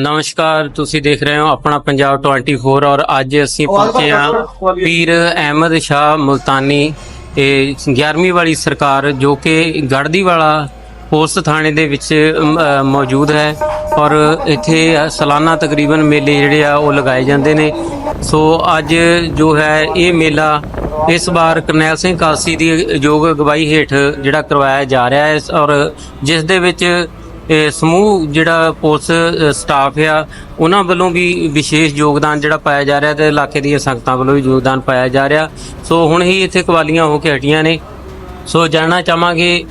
ਨਮਸਕਾਰ ਤੁਸੀਂ ਦੇਖ ਰਹੇ ਹੋ ਆਪਣਾ ਪੰਜਾਬ 24 ਔਰ ਅੱਜ ਅਸੀਂ ਪਹੁੰਚੇ ਹਾਂ ਪੀਰ ਅਹਿਮਦ ਸ਼ਾਹ ਮੁਲਤਾਨੀ ਇਹ 11ਵੀਂ ਵਾਲੀ ਸਰਕਾਰ ਜੋ ਕਿ ਗੜਦੀ ਵਾਲਾ ਪੁਲਿਸ ਥਾਣੇ ਦੇ ਵਿੱਚ ਮੌਜੂਦ ਹੈ ਔਰ ਇੱਥੇ ਸਾਲਾਨਾ ਤਕਰੀਬਨ ਮੇਲੇ ਜਿਹੜੇ ਆ ਉਹ ਲਗਾਏ ਜਾਂਦੇ ਨੇ। ਸੋ ਅੱਜ ਜੋ ਹੈ ਇਹ ਮੇਲਾ ਇਸ ਵਾਰ ਕਰਨੈਲ ਸਿੰਘ ਕਾਸੀ ਦੀ ਯੋਗ ਅਗਵਾਈ ਹੇਠ ਜਿਹੜਾ ਕਰਵਾਇਆ ਜਾ ਰਿਹਾ ਹੈ ਔਰ ਜਿਸ ਦੇ ਵਿੱਚ ਸਮੂਹ ਜਿਹੜਾ ਪੁਲਿਸ ਸਟਾਫ ਆ, ਉਹਨਾਂ ਵੱਲੋਂ ਵੀ ਵਿਸ਼ੇਸ਼ ਯੋਗਦਾਨ ਜਿਹੜਾ ਪਾਇਆ ਜਾ ਰਿਹਾ ਤੇ ਇਲਾਕੇ ਦੀਆਂ ਸੰਗਤਾਂ ਵੱਲੋਂ ਵੀ ਯੋਗਦਾਨ ਪਾਇਆ ਜਾ ਰਿਹਾ। ਸੋ ਹੁਣ ਹੀ ਇੱਥੇ ਕਵਾਲੀਆਂ ਹੋ ਕੇ ਹਟੀਆਂ ਨੇ। ਸੋ ਜਾਣਨਾ ਚਾਹਾਂਗੇ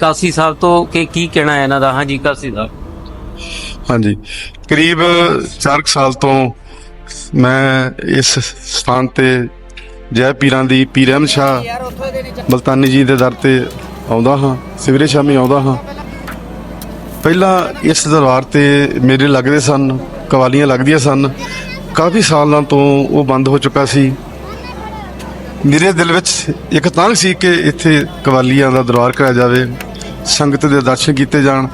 ਕਾਸੀ ਸਾਹਿਬ ਤੋਂ ਕਿ ਕੀ ਕਹਿਣਾ ਹੈ ਇਹਨਾਂ ਦਾ? ਹਾਂਜੀ, ਕਾਸੀ ਸਾਹਿਬ। ਹਾਂਜੀ। ਕਰੀਬ 4 ਸਾਲ ਤੋਂ ਮੈਂ ਇਸ ਸਥਾਨ ਤੇ ਜੈ ਪੀਰਾਂ ਦੀ ਪੀਰ ਸ਼ਾਹ ਮਲਤਾਨੀ ਜੀ ਦੇ ਦਰ ਤੇ ਆਉਂਦਾ ਹਾਂ, ਸਵੇਰੇ ਸ਼ਾਮੀ ਆਉਂਦਾ ਹਾਂ। ਪਹਿਲਾਂ ਇਸ ਦਰਬਾਰ ਤੇ ਮੇਰੇ ਲੱਗਦੇ ਸਨ, ਕਵਾਲੀਆਂ ਲੱਗਦੀਆਂ ਸਨ। ਕਾਫੀ ਸਾਲਾਂ ਤੋਂ ਉਹ ਬੰਦ ਹੋ ਚੁੱਕਾ ਸੀ। ਮੇਰੇ ਦਿਲ ਵਿੱਚ ਇੱਕ ਤਾਂਘ ਸੀ ਕਿ ਇੱਥੇ ਕਵਾਲੀਆਂ ਦਾ ਦਰਬਾਰ ਕਰਾਇਆ ਜਾਵੇ, ਸੰਗਤ ਦੇ ਦਰਸ਼ਨ ਕੀਤੇ ਜਾਣ।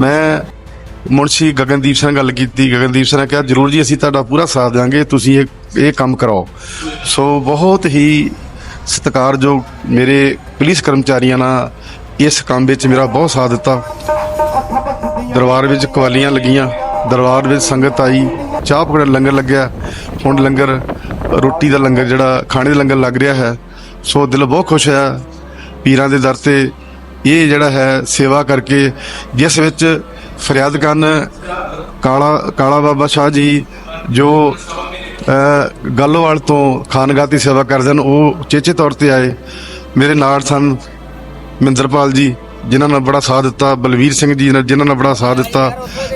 ਮੈਂ ਮੁਨਸ਼ੀ ਗਗਨਦੀਪ ਸਿੰਘ ਗੱਲ ਕੀਤੀ। ਗਗਨਦੀਪ ਸਿੰਘ ਨੇ ਕਿਹਾ, ਜਰੂਰ ਜੀ, ਅਸੀਂ ਤੁਹਾਡਾ ਪੂਰਾ ਸਾਥ ਦੇਵਾਂਗੇ ਤੁਸੀਂ ਇਹ ਇਹ ਕੰਮ ਕਰਾਓ। ਸੋ ਬਹੁਤ ਹੀ ਸਤਿਕਾਰਯੋਗ ਮੇਰੇ ਪੁਲਿਸ ਕਰਮਚਾਰੀਆਂ ਨਾਲ ਇਸ ਕੰਮ ਵਿੱਚ ਮੇਰਾ ਬਹੁਤ ਸਾਥ ਦਿੱਤਾ। ਦਰਬਾਰ ਵਿੱਚ ਕਵਾਲੀਆਂ ਲੱਗੀਆਂ। ਦਰਬਾਰ ਵਿੱਚ ਸੰਗਤ ਆਈ। ਚਾਹ ਪਕੜ ਲੰਗਰ ਲੱਗਿਆ। ਹੁਣ ਲੰਗਰ ਰੋਟੀ ਦਾ ਲੰਗਰ ਜਿਹੜਾ ਖਾਣੇ ਦਾ ਲੰਗਰ ਲੱਗ ਰਿਹਾ ਹੈ। ਸੋ ਦਿਲ ਬਹੁਤ ਖੁਸ਼ ਹੈ ਪੀਰਾਂ ਦੇ ਦਰ ਤੇ। ਇਹ ਜਿਹੜਾ ਹੈ ਸੇਵਾ ਕਰਕੇ ਜਿਸ ਵਿੱਚ ਫਰਿਆਦ ਕਰਨ ਕਾਲਾ ਕਾਲਾ ਬਾਬਾ ਸ਼ਾਹ ਜੀ ਜੋ ਅ, ਗੱਲੋਵਾਲ ਤੋਂ ਖਾਨਗਾਹ ਦੀ ਸੇਵਾ ਕਰਦੇ ਹਨ ਉਹ ਚੇਚੇ ਤੌਰ ਤੇ ਆਏ। ਮੇਰੇ ਨਾਲ ਸਨ ਮਹਿੰਦਰਪਾਲ ਜੀ। ਜਿਨ੍ਹਾਂ ਨਾਲ ਬੜਾ ਸਾਥ ਦਿੱਤਾ, ਬਲਵੀਰ ਸਿੰਘ ਜੀ ਨੇ ਜਿਨ੍ਹਾਂ ਨਾਲ ਬੜਾ ਸਾਥ ਦਿੱਤਾ,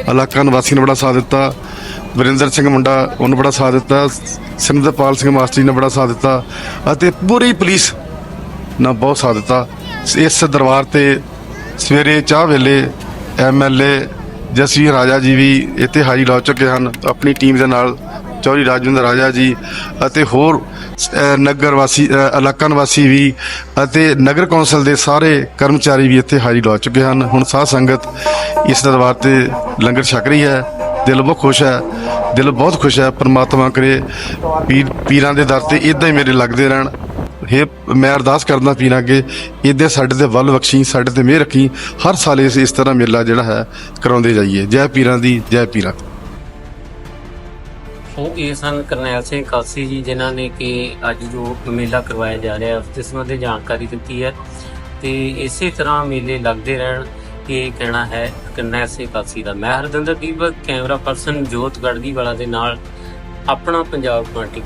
ਇਲਾਕਾ ਨਿਵਾਸੀ ਨੇ ਬੜਾ ਸਾਥ ਦਿੱਤਾ, ਵਰਿੰਦਰ ਸਿੰਘ ਮੁੰਡਾ ਉਹਨੇ ਬੜਾ ਸਾਥ ਦਿੱਤਾ ਸਿੰਧਪਾਲ ਸਿੰਘ ਮਾਸਟਰ ਜੀ ਨੇ ਬੜਾ ਸਾਥ ਦਿੱਤਾ, ਅਤੇ ਪੂਰੀ ਪੁਲਿਸ ਨੇ ਬਹੁਤ ਸਾਥ ਦਿੱਤਾ। ਇਸ ਦਰਬਾਰ ਤੇ ਸਵੇਰੇ ਚਾਹ ਵੇਲੇ ਐਮਐਲਏ ਜਸਵੀਰ ਰਾਜਾ ਜੀ ਵੀ ਇੱਥੇ ਹਾਜ਼ਰੀ ਲਾ ਚੁੱਕੇ ਹਨ, ਆਪਣੀ ਟੀਮ ਦੇ ਨਾਲ ਚੌਧਰੀ ਰਾਜਵਿੰਦਰ ਰਾਜਾ ਜੀ ਅਤੇ ਹੋਰ ਨਗਰ ਵਾਸੀ ਇਲਾਕਾ ਨਿਵਾਸੀ ਵੀ ਅਤੇ ਨਗਰ ਕੌਂਸਲ ਦੇ ਸਾਰੇ ਕਰਮਚਾਰੀ ਵੀ ਇੱਥੇ ਹਾਜ਼ਰੀ ਲਾ ਚੁੱਕੇ ਹਨ। ਹੁਣ ਸਾਧ ਸੰਗਤ ਇਸ ਦਰਬਾਰ ਤੇ ਲੰਗਰ ਛਕ ਰਹੀ ਹੈ। ਦਿਲ ਬਹੁਤ ਖੁਸ਼ ਹੈ। ਦਿਲ ਬਹੁਤ ਖੁਸ਼ ਹੈ। ਪਰਮਾਤਮਾ ਕਰੇ ਪੀਰ, ਪੀਰਾਂ ਦੇ ਦਰ ਤੇ ਇਦਾਂ ਹੀ ਮੇਰੇ ਲੱਗਦੇ ਰਹਿਣ। ਇਹ ਮੈਂ ਅਰਦਾਸ ਕਰਦਾ ਪੀਰਾਂ ਅੱਗੇ ਇਦਾਂ ਸਾਡੇ ਤੇ ਵੱਲ ਬਖਸ਼ੀ, ਸਾਡੇ ਤੇ ਮਿਹਰ ਰੱਖੀ। ਹਰ ਸਾਲ ਇਸ ਇਸ ਤਰ੍ਹਾਂ ਮੇਲਾ ਜਿਹੜਾ ਹੈ ਕਰਾਉਂਦੇ ਜਾਈਏ। ਜੈ ਪੀਰਾਂ ਦੀ, ਜੈ ਪੀਰਾਂ। ਉਹ ਇਹ ਸਨ ਕਰਨੈਲ ਸਿੰਘ ਕਾਸੀ ਜੀ, ਜਿਨ੍ਹਾਂ ਨੇ ਕਿ ਅੱਜ ਜੋ ਮੇਲਾ ਕਰਵਾਇਆ ਜਾ ਰਿਹਾ ਉਸ ਦੇ ਸੰਬੰਧੀ ਜਾਣਕਾਰੀ ਦਿੱਤੀ ਹੈ। ਤੇ ਇਸੇ ਤਰ੍ਹਾਂ ਮੇਲੇ ਲੱਗਦੇ ਰਹਿਣ, ਇਹ ਕਹਿਣਾ ਹੈ ਕਰਨੈਲ ਸਿੰਘ ਕਾਸੀ ਦਾ। ਮੈਂ ਹਰਦਿੰਦਰ ਦੀਪਕ ਕੈਮਰਾ ਪਰਸਨ ਜੋਤ ਗੜਦੀ ਵਾਲਾ ਦੇ ਨਾਲ, ਆਪਣਾ ਪੰਜਾਬ ਪਾਰਟੀ